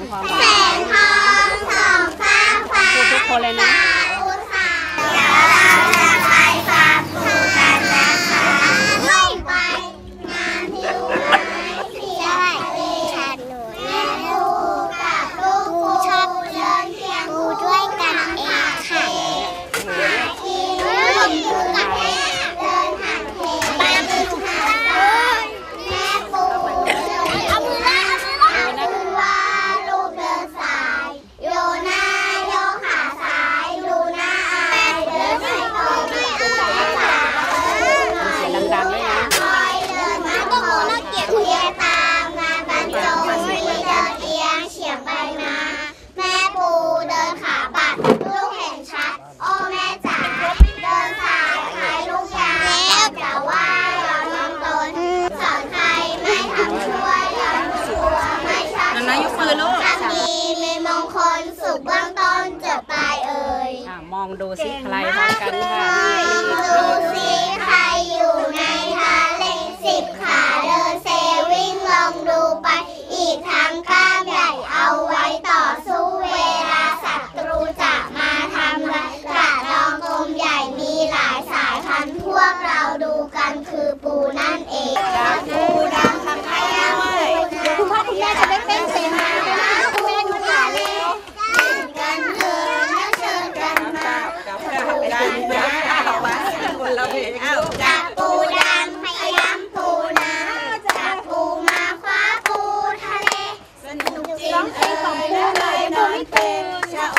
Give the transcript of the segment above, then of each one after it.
งทองแสงทองส่องฟ้าฟ้าทุกคนเลยนะ อะมองดูสิใครพร้อมกันค่ะ ดูสิใครอยู่ในทะเลสิบขา อเลยนอนเปชะโอ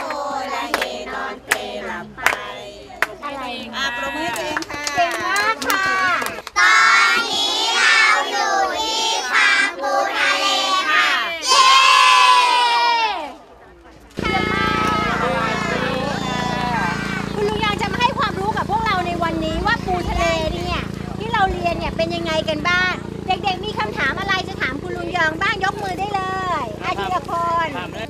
ละเฮนอนเปหลับไปอะประมือตัวเองค่ะเก่งมากค่ะ ตอนนี้เราอยู่ที่ฟางปูทะเลค่ะ เย้คุณลุงยังจะมาให้ความรู้กับพวกเราในวันนี้ว่าปูทะเลเนี่ยที่เราเรียนเนี่ยเป็นยังไงกันบ้าง เด็กๆมีคำถามอะไรจะถามคุณลุงยองบ้างยกมือได้เลย ละคนถามเลย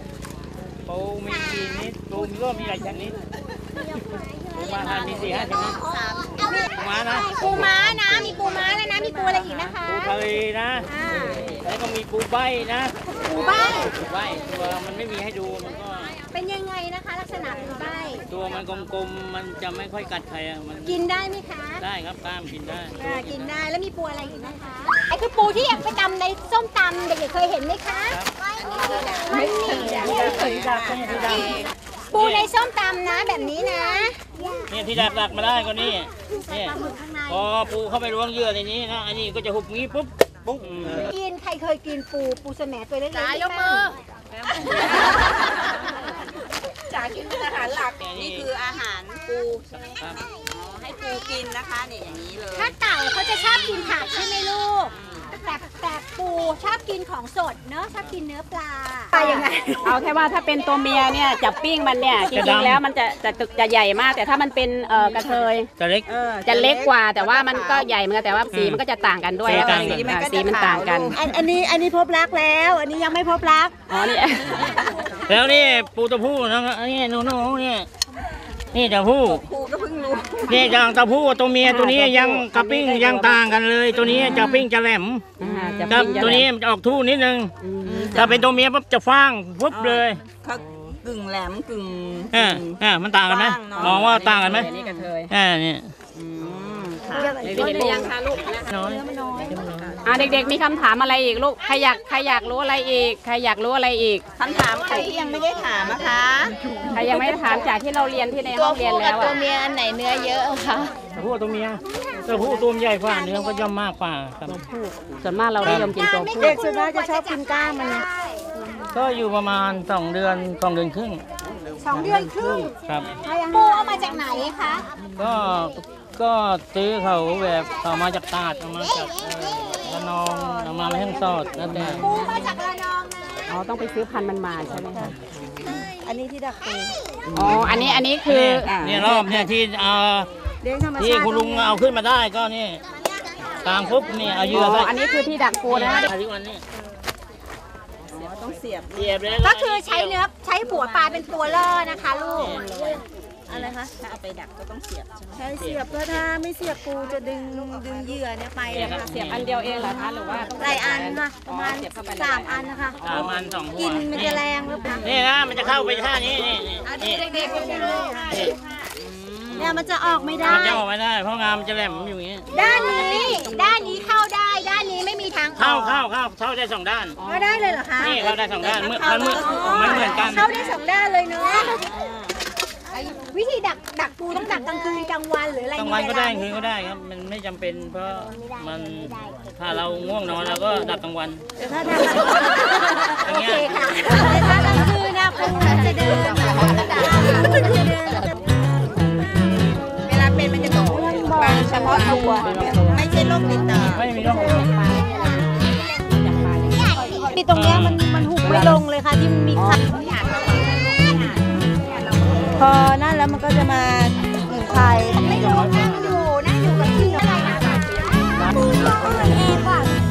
ปูมีกี่ชนิดปูมีก็มีหลายชนิดปูมาทานมีสี่ห้าชนิดปูม้านะปูม้านะ มีปูม้าแล้วนะมีปูอะไรอีกนะคะปูทะเลนะอ่าแล้วก็มีปูใบนะปูใบปูใบตัวมันไม่มีให้ดูมันก็เป็นยังไงนะคะ ลักษณะปูใบตัวมันกลมๆมันจะไม่ค่อยกัดใครอะมันกินได้ไหมคะ ได้ครับกล้ามกินได้อ่ากินได้แล้วมีปูอะไรอีกนะคะไอ้คือปูที่ไปตำในส้มตำเด็กๆเคยเห็นไหมคะ ไม่มีปูในส้มตำนะแบบนี้นะเนี่ยที่ดักดักมาได้ก็นี่เนี่ยพอปูเข้าไปล้วงเหยื่อในนี้นะอันนี้ก็จะหุบงี้ปุ๊บปุ๊บอืมกินใครเคยกินปูปูสแหมตัวเล็กๆจ๋ายกมือจ๋ากินเป็นอาหารหลัก นี่คืออาหารปูใช่ไหมครับอ๋อให้ปูกินนะคะเนี่ยอย่างนี้เลย ถ้าเต่าเขาจะชอบกินผักใช่ไหมลูกแต่แต่ปู ชอบกินของสดเนอะชอบกินเนื้อปลาปลายังไงเอาแค่ว่าถ้าเป็นตัวเมียเนี่ยจับปิ้งมันเนี่ยจจะริงดำๆแล้วมันจะจะจะใหญ่มาก แต่ถ้ามันเป็นเอ่อกระเทยจะเล็ก จะเล็กกว่า แต่ว่ามันก็ใหญ่เหมือนกันแต่ว่าสีมันก็จะต่างกันด้วยสีต่างกันสีมันสีมันต่างกันอันอันนี้อันนี้พบรักแล้ว อันนี้ยังไม่พบรักอ๋อนี่ แล้วนี่ปูตัวผู้นะนี่หนูหนูๆนี่นี่ตัวผู้ปูก็เพิ่งรู้ นี่อย่างตัวผู้กับตัวเมียตัวนี้ยังกระปิ้งยังต่างกันเลย ตัวนี้จะปิ้งจะแหลมอ่าจะครับปิ้งจะตัวนี้มันจะออกทู่นิดนึงถ้าเป็นตัวเมียปุ๊บจะฟางปุ๊บเลยเขากึ่งแหลมกึ่งอ่าอ่ามันต่างกันไหมฟางเนอะมองว่าต่างกันไหมอันนี้กระเทยอ่านี่อืมค่ะ เห็นหรือยังคะลูกน้อยอ่าเด็กๆ มีคำถามอะไรอีกลูก ใครอยากใครอยากรู้อะไรอีก ใครอยากรู้อะไรอีก คำถามใครที่ยังไม่ได้ถามนะคะใครยังไม่ได้ถามจากที่เราเรียนที่ในห้องเรียนแล้วตัวอะเมียอันไหนเนื้อเยอะคะตัวผู้กับตัวเมียตัวผู้ตัวมันใหญ่กว่าเนื้อก็ย่อมมากกว่าครับส่วนมากเรานิยมกินตัวผู้เด็กส่วนมากจะชอบกินก้างมันก็อยู่ประมาณสองเดือนสองเดือนครึ่งสองเดือนครึ่งครับ ปูเอามาจากไหนคะก็ ก็ซื้อเขาแบบเขามาจากตราดเอามาจากเอ่อระนองเอามาไม่ให้สอดแล้วแต่ปูมาจากระนองนะอ๋อต้องไปซื้อพันธุ์มันมาใช่ไหมคะอันนี้ที่ดักปูอ๋ออันนี้อันนี้คือเนี่ยรอบเนี่ยที่เอาเลี้ยงธรรมที่ชาติคุณลุงเอาขึ้นมาได้ก็นี่กลางปุ๊บนี่เอาเหยื่ออ๋ใส่ออันนี้คือที่ดักปูนะนี่คะอาทิตย์วันนี้ต้องเสียบเหยียบเลยก็คือใช้เนื้อใช้หัวปลาเป็นตัวล่อนะคะลูก อะไรคะ ถ้าเอาไปดักก็ต้องเสียบใช่ไหมใช้เสียบเพราะถ้าไม่เสียบปูจะดึงดึงเหยื่อเนี่ยไปเสียบนะคะเสียบอันเดียวเองเหรอคะหรือว่าต้องหลายอันค่ะปอ๋อระมาณเสียบเข้าไปสามอันนะคะสามอันสองหักวลิ่นมันจะแรงแล้วค่ะนี่นะมันจะเข้าไปท่านี้นี่นี่นี่เด็กๆดูเนี่ยมันจะออกไม่ได้ มันจะออกไม่ได้ เพราะงามมันจะแหลมอยู่อย่างนี้ ด้านนี้ ด้านนี้เข้าได้ ด้านนี้ไม่มีทางอเข้าอกเข้าเข้าเข้าได้สองด้าน ก็ได้เลยเหรอคะนี่เข้าได้สองด้านเมื่อมันเหมือนมันเหมือนกัน เข้าได้สองด้านเลยเนาะ วิธีดักดักปูต้องดักกลางคืนกลางวันหรืออะไรกลางมีวันเวก็ลาได้กลางคืนก็ได้ครับ มันไม่จำเป็น เพราะมันถ้าเราง่วงนอนเราก็ดับกลางวันแต่ถ้าทำอย่างโอเงี้เคยค่ะแต่ถ้ากลางคืนนะปูมันจะเดินมันจะเดิน เวลาเป็นมันจะบอกบางเฉพาะตัวไม่ใช่โรคติดต่อ ไม่มีร่องรอยที่ตรงเนี้ยมันมันหุบไม่ลงเลยค่ะที่มันมีคันพอนั่นแล้วมัน ก็จะมาหนึ่งไทย ไม่รู้นั่งอยู่นั่งอยู่กับที่อะไรนะคะปูตัวเองว่ะ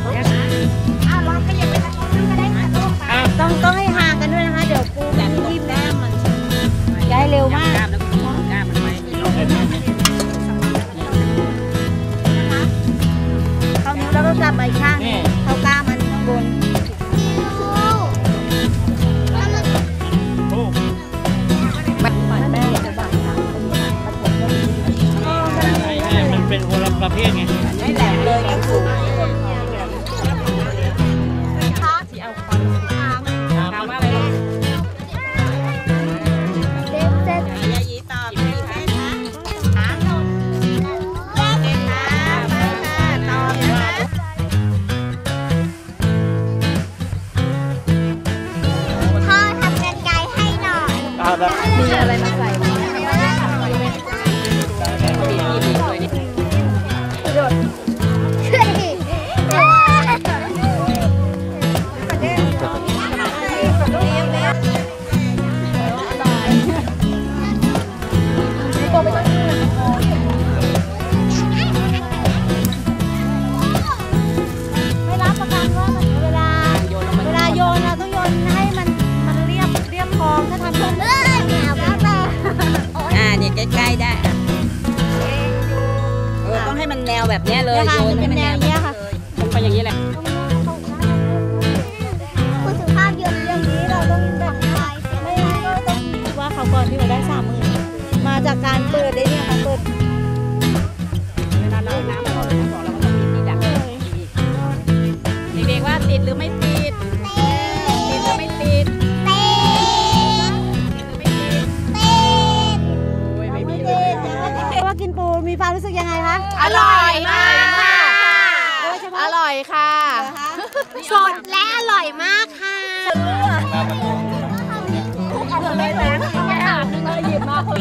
เป็นคนละประเภทไงไม่แหลมเลยก็คือถามว่าอะไรลูกยายีตอบมีแฟนนะถาม ค่ะโยนมันให้เป็นมันแนแนววเนี้ยค่ะมันไปอย่างนี้แหละคุณสุภาพยนต์เรื่องนี้เราต้องแบบไทยไม่งั้นก็ต้องว่าเขาก่อนที่เราได้สามหมื่นมาจากการเปิดได้เนี่ยค่ะเปิดเวลาเราน้ำเข้าหรือน้ำออกเราก็ต้องมีที่ดักเด็กๆว่าติดหรือไม่ติดติด สดและอร่อยมากค่ะ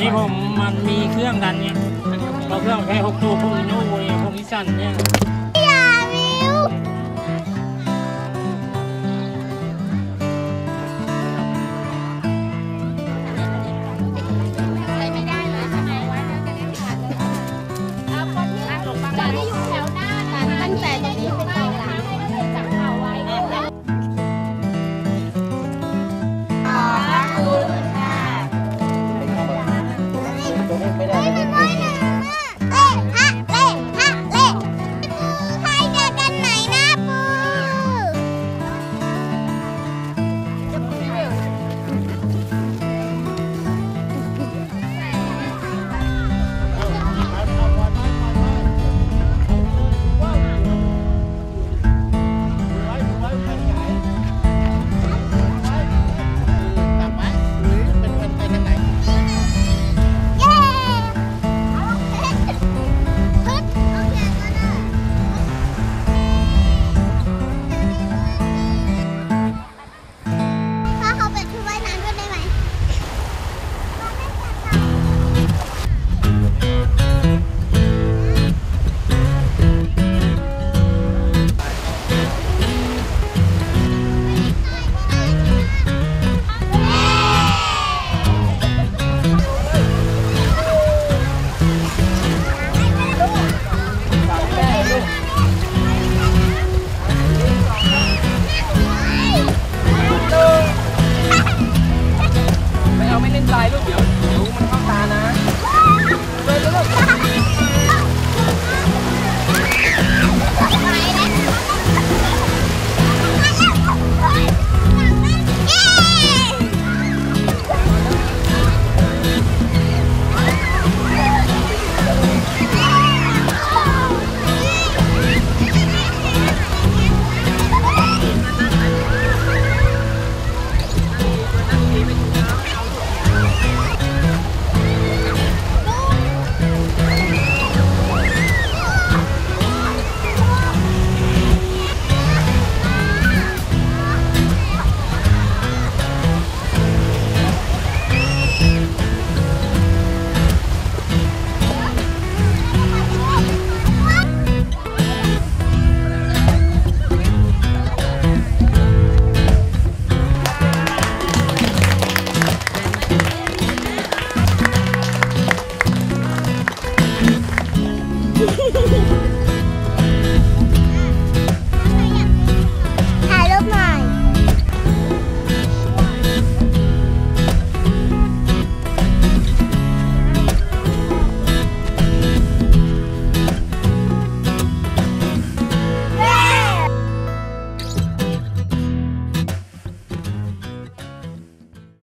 นี่ผมมันมีเครื่องดันเนี่ยเราเครื่องแค่หกตัวพวกนี้นู่นพวกนี้สั้นเนี่ยอย่าวิว